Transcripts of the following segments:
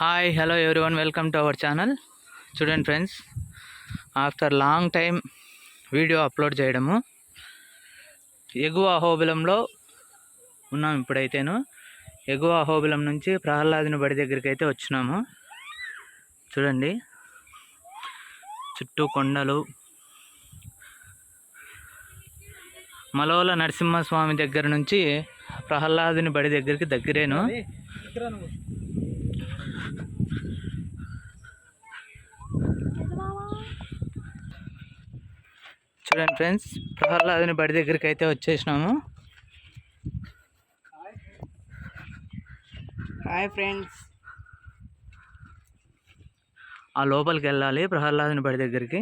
Hi hello one welcome to our channel చూడండి friends after long time video upload చేయడము ఎగువ అహోబిలంలో ఉన్నాం ఇప్పుడైతేను. ఎగువ అహోబిలం నుంచి ప్రహ్లాదుని బడి దగ్గరికి అయితే వచ్చినాము. చూడండి చుట్టూ కొండలు మలోల నరసింహస్వామి దగ్గర నుంచి ప్రహ్లాదుని బడి దగ్గరికి దగ్గరేను. చూడండి ఫ్రెండ్స్. ప్రహ్లాదుని బడి దగ్గరికి అయితే వచ్చేసినాము. Hi friends. ఆ లోపలికి వెళ్ళాలి ప్రహ్లాదుని బడి దగ్గరికి.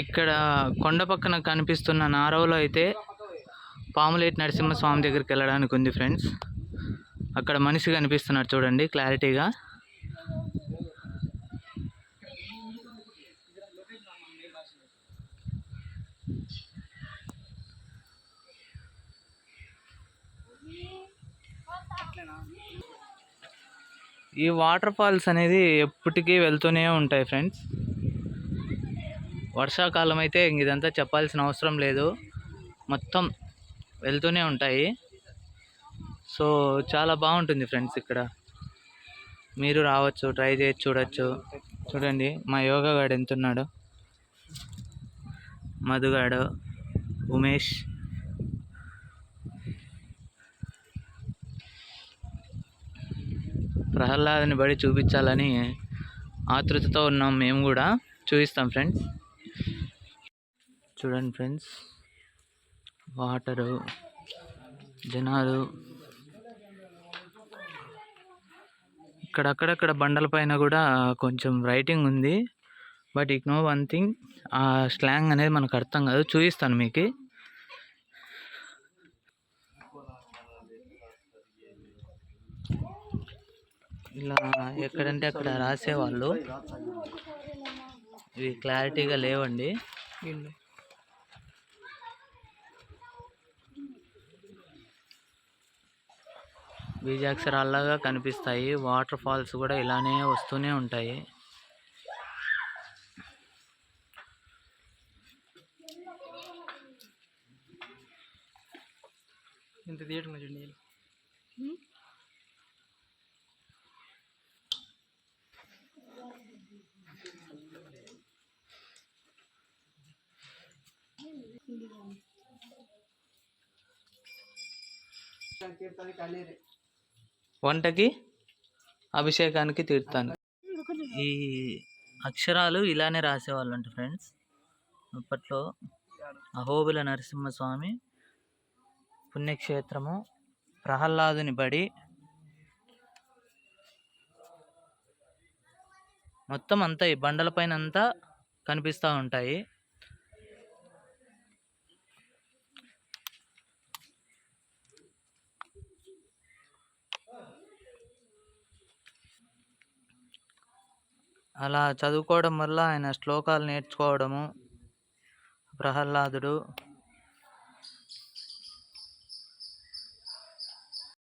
ఇక్కడ కొండ పక్కన కనిపిస్తున్న నారవలో అయితే పాములేటి నరసింహస్వామి దగ్గరికి వెళ్ళడానికి ఉంది ఫ్రెండ్స్ అక్కడ మనిషి కనిపిస్తున్నారు చూడండి క్లారిటీగా ఈ వాటర్ ఫాల్స్ అనేది ఎప్పటికీ వెళ్తూనే ఉంటాయి ఫ్రెండ్స్ వర్షాకాలం అయితే ఇంక ఇదంతా చెప్పాల్సిన అవసరం లేదు. మొత్తం వెళ్తూనే ఉంటాయి. సో చాలా బాగుంటుంది ఫ్రెండ్స్ ఇక్కడ. మీరు రావచ్చు ట్రై చేసి చూడొచ్చు. చూడండి మా యోగా గాడు ఎంతున్నాడు. మధుగాడు ఉమేష్. ప్రహ్లాదని బడి చూపించాలని ఆతృతతో ఉన్నాం మేము కూడా. చూపిస్తాం ఫ్రెండ్స్. చూడండి ఫ్రెండ్స్. వాటరు జనాలు. ఇక్కడ అక్కడక్కడ బండలపైన కూడా కొంచెం రైటింగ్ ఉంది. బట్ ఇక్ నో వన్ థింగ్ ఆ స్లాంగ్ అనేది మనకు అర్థం కాదు. చూపిస్తాను మీకు. ఇలా ఎక్కడంటే అక్కడ రాసేవాళ్ళు. ఇవి క్లారిటీగా లేవండి. బీజాక్షరాల్లాగా కనిపిస్తాయి. వాటర్ ఫాల్స్ కూడా ఇలానే వస్తూనే ఉంటాయి. ఇంత థియేటర్ చూడండి వంటకి అభిషేకానికి తీర్థాన్ని ఈ అక్షరాలు ఇలానే రాసేవాళ్ళు అంట ఫ్రెండ్స్. అప్పట్లో అహోబిల నరసింహస్వామి పుణ్యక్షేత్రము ప్రహ్లాదుని బడి మొత్తం అంతా ఈ బండలపైన అంతా కనిపిస్తూ ఉంటాయి. అలా చదువుకోవడం వల్ల ఆయన శ్లోకాలు నేర్చుకోవడము ప్రహ్లాదుడు